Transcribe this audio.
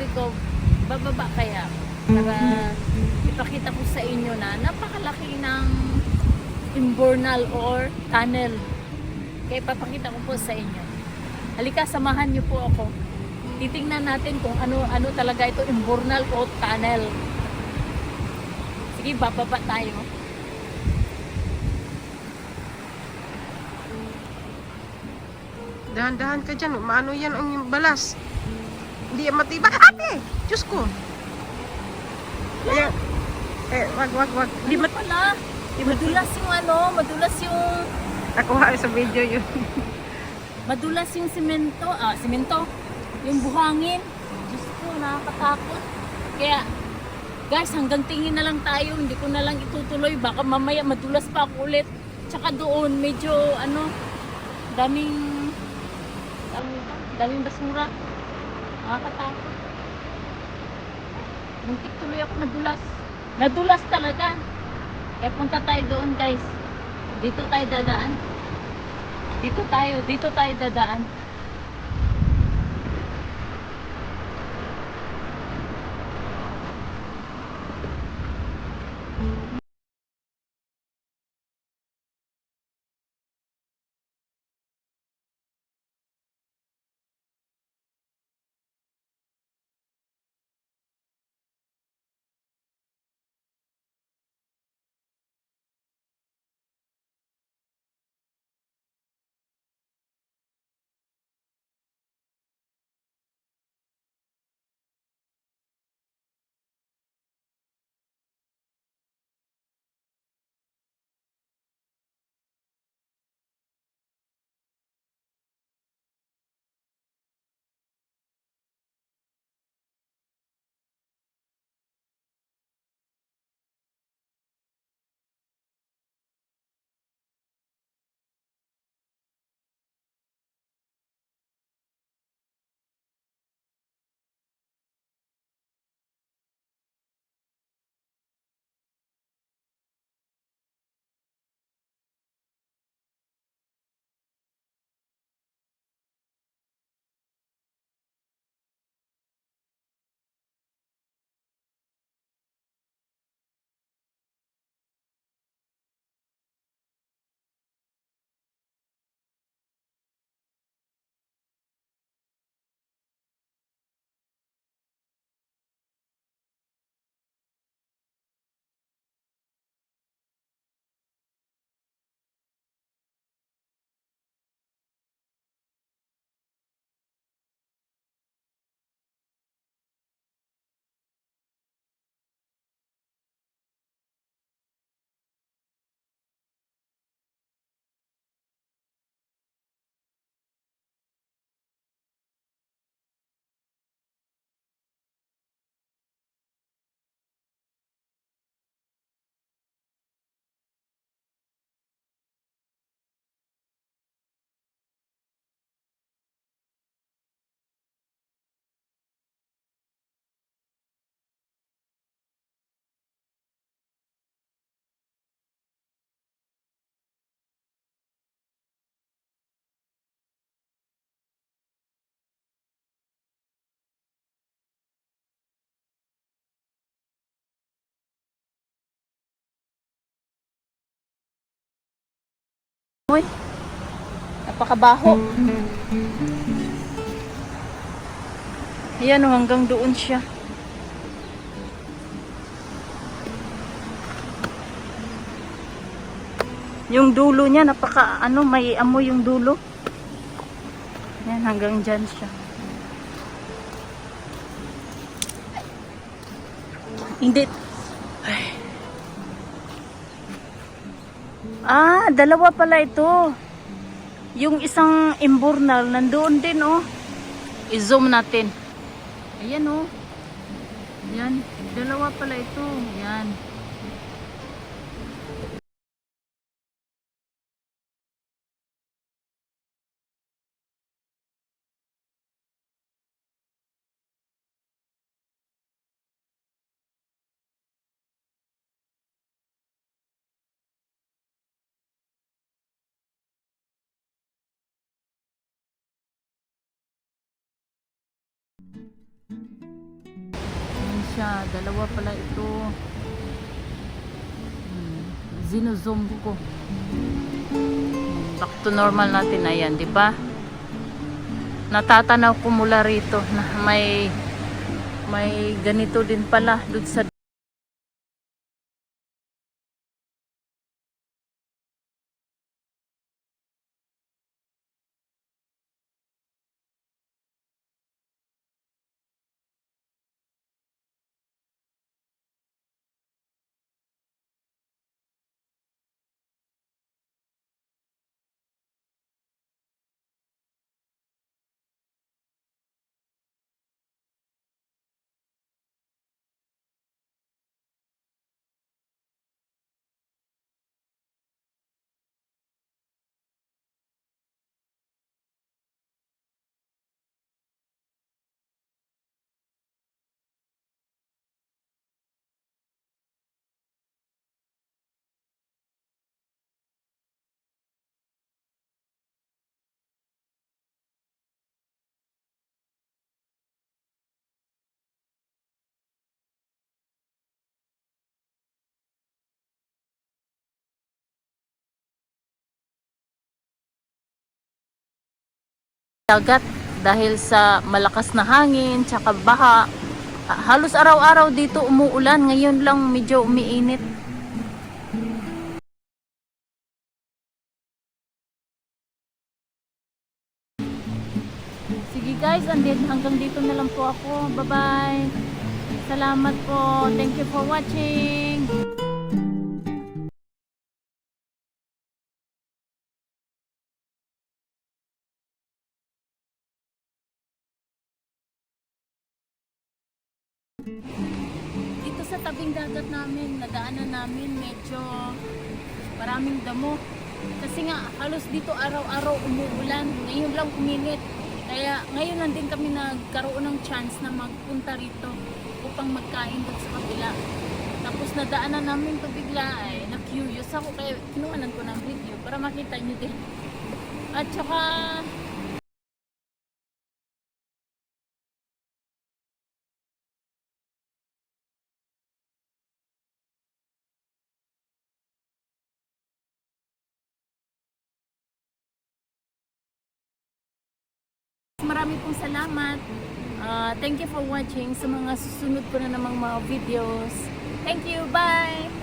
sabi ko, bababa kaya para ipakita ko sa inyo na napakalaki ng imbornal or tunnel. Kaya papakita ko po sa inyo. Halika, samahan niyo po ako. Titingnan natin kung ano ano talaga ito, imbornal o tunnel. Sige, bababa tayo. Dahan-dahan ka dyan. Maano yan ang balas. Hindi yan matibay. Ate! Diyos ko. Kaya, eh, wag, wag, wag. Hindi Ano mat... pala? Madulas yung ano, madulas yung Nakuha sa video yun. madulas yung simento, ah, simento, yung buhangin. Diyos ko, nakakatakot. Kaya, guys, hanggang tingin na lang tayo, hindi ko na lang itutuloy. Baka mamaya madulas pa ako ulit. Tsaka doon, medyo, ano, daming, daming, daming basura. Nakakatakot. Muntik tuloy ako nadulas. Nadulas talaga. Kaya punta tayo doon, guys. Dito tayo dadaan. Dito tayo, dito tayo dadaan. Uy, napakabaho. Ayan o, hanggang doon siya. Yung dulo niya, napaka, ano, may amoy yung dulo. Ayan, hanggang dyan siya. Hindi. Ay. Ah, dalawa pala ito. Yung isang imbornal, nandoon din, oh. I-zoom natin. Ayan, oh. Yan. Dalawa pala ito. Yan. Siya. Dalawa pala ito. Hmm, Zino-zoom ko. Back to normal natin. Ayan, di ba? Natatanaw ko mula rito na may may ganito din pala doon sa dagat dahil sa malakas na hangin tsaka baha. Ah, Halos araw-araw dito umuulan, ngayon lang medyo umiinit. Sige guys, andin hanggang dito na lang po ako. Bye-bye. Salamat po. Thank you for watching. Dito sa tabing dagat namin, nadaanan namin medyo maraming damo. Kasi nga halos dito araw-araw umuulan, ngayon lang uminit. Kaya ngayon lang din kami nagkaroon ng chance na magpunta rito upang magkain doon sa kabila. Tapos nadaanan namin to bigla ay na-curious ako kaya kinuhanan ko ng video para makita nyo din. At saka Marami pong salamat. Ah, thank you for watching sa mga susunod ko na namang mga videos. Thank you. Bye!